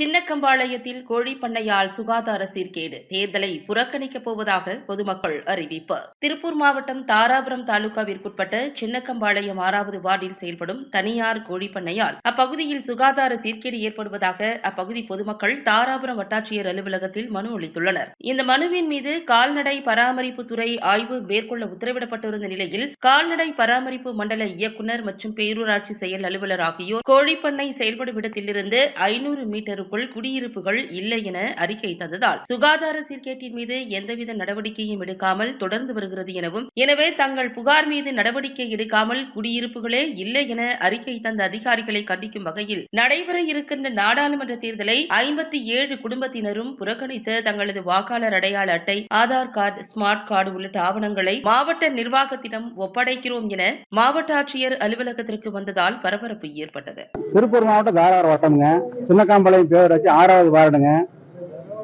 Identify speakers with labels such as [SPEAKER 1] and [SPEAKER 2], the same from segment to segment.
[SPEAKER 1] சின்னக்கம்பாளையத்தில் கோழி பண்ணையால் சுகாதார சீர்கேடு. தேர்தலை புறக்கணிக்கப் போவதாக பொதுமக்கள் அறிவிப்பு. திருப்பூர் மாவட்டம் தாராபுரம் தாலுகாவிற்குட்பட்ட சின்னக்கம்பாளையம் ஆறாவது வார்டில் செயல்படும் தனியார் கோழி பண்ணையால் அப்பகுதியில் சுகாதார சீர்கேடு ஏற்படுவதாக அப்பகுதி பொதுமக்கள் தாராபுரம் வட்டாட்சியர் அலுவலகத்தில் மனு அளித்துள்ளனர். இந்த மனுவின் மீது கால்நடை பராமரிப்புத்துறை ஆய்வு மேற்கொள்ள உத்தரவிடப்பட்டிருந்த நிலையில் கால்நடை பராமரிப்பு மண்டல இயக்குநர் மற்றும் பேரூராட்சி செயல் அலுவலர் ஆகியோர் கோழிப்பண்ணை செயல்படும் இடத்திலிருந்து ஐநூறு மீட்டருக்குள் குடியிருப்புகள் இல்லை என அறிக்கை தந்ததால் சுகாதார சீர்கேட்டின் மீது எந்தவித நடவடிக்கையும் எடுக்காமல் தொடர்ந்து வருகிறது எனவும் எனவே தங்கள் புகார் மீது நடவடிக்கை எடுக்காமல் குடியிருப்புகளே இல்லை என அறிக்கை தந்த அதிகாரிகளை கண்டிக்கும் வகையில் நடைபெற இருக்கின்ற நாடாளுமன்ற தேர்தலை ஐம்பத்தி ஏழு குடும்பத்தினரும் புறக்கணித்த தங்களது வாக்காளர் அடையாள அட்டை ஆதார் கார்டு ஸ்மார்ட் கார்டு உள்ளிட்ட ஆவணங்களை மாவட்ட நிர்வாகத்திடம் ஒப்படைக்கிறோம் என மாவட்ட ஆட்சியர் அலுவலகத்திற்கு வந்ததால் பரபரப்பு ஏற்பட்டது.
[SPEAKER 2] திருப்பூர் மாவட்டம் தாரார் வட்டம்ங்க. சின்னக்காம்பாளையம் பேர் வச்சு ஆறாவது வார்டுங்க.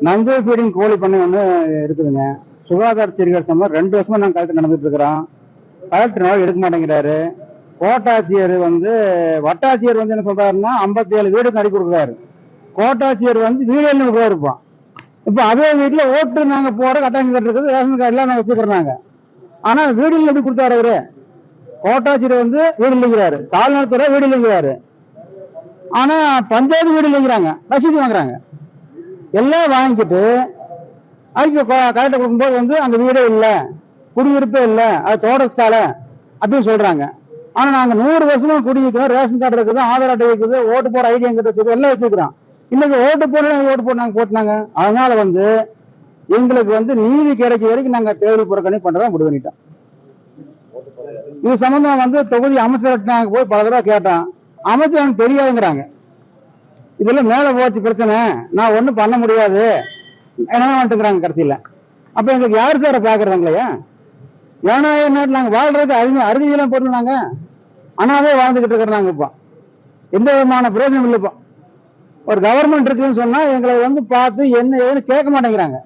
[SPEAKER 2] நந்து ஃபீடிங் கோழி பண்ணை ஒன்று இருக்குதுங்க. சுகாதார சீர்கேடு சம்பந்தம் ரெண்டு வருஷமா நாங்கள் கலெக்டர் நடந்துட்டு இருக்கிறோம் கலெக்டர் நாள் எடுக்க மாட்டேங்கிறாரு. கோட்டாட்சியர் வந்து வட்டாட்சியர் வந்து என்ன சொல்றாருன்னா ஐம்பத்தி ஏழு வீடுக்கு கொடுக்குறாரு. கோட்டாட்சியர் வந்து வீடு எழுநூறு இருப்போம் இப்போ அதே வீட்டில் ஓட்டு நாங்கள் போட கட்டாயம் கட்டுறது ரேஷன் கார்டு எல்லாம் நாங்கள் வச்சுக்கிறோம் ஆனால் வீடு எப்படி கொடுத்தாரு அவரு? கோட்டாட்சியர் வந்து வீடு இல்லைங்கிறாரு. கால்நடைத்துறை வீடு இல்லைங்கிறாரு. ஆனா பஞ்சாயத்து வீடு இல்லைங்கிறாங்க ரசீது வாங்குறாங்க. எல்லாம் வாங்கிட்டு அதுக்கு கரெக்டாக கொடுக்கும்போது வந்து அந்த வீடே இல்லை குடியிருப்பே இல்லை அது தோட்டச்சாலை அப்படின்னு சொல்றாங்க. ஆனா நாங்க நூறு வருஷமா குடியிருக்கோம் ரேஷன் கார்டு இருக்குது ஆதார் அட்டை இருக்குது ஓட்டு போற ஐடியா எங்கிட்ட இருக்குது எல்லாம் வச்சுக்கிறோம் இன்னைக்கு ஓட்டு போட ஓட்டு போட்டு நாங்க போட்டுனாங்க. அதனால வந்து எங்களுக்கு வந்து நீதி கிடைக்க வரைக்கும் நாங்க தேர்தல் புறக்கணி பண்றதா முடிவு பண்ணிட்டோம். இது சம்பந்தம் வந்து தொகுதி அமைச்சர்கிட்ட நாங்க போய் பல தடவை கேட்டோம். அமைச்சர் எனக்கு தெரியாதுங்கிறாங்க. இதெல்லாம் மேலே போச்சு பிரச்சனை. நான் ஒன்றும் பண்ண முடியாது. என்ன வந்துட்டுங்கிறாங்க கடைசியில். அப்போ எங்களுக்கு யார் சாரை பார்க்குறாங்களையா ஏன்னா என்ன நாங்கள் வாழ்றதுக்கு அருமை அருமையெல்லாம் போட்டு நாங்கள் அனாவே வாழ்ந்துக்கிட்டு இருக்கிறாங்க இப்போ. எந்த விதமான பிரயோஜனம் இல்லை இப்போ. ஒரு கவர்மெண்ட் இருக்குன்னு சொன்னால் எங்களை வந்து பார்த்து என்ன ஏதுன்னு கேட்க மாட்டேங்கிறாங்க.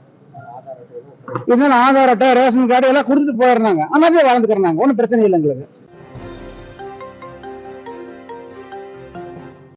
[SPEAKER 2] இருந்தாலும் ஆதார் அட்டை ரேஷன் கார்டு எல்லாம் கொடுத்துட்டு போயிடுறாங்க. அனாவே வாழ்ந்துக்கிறாங்க ஒன்றும் பிரச்சனை இல்லை எங்களுக்கு.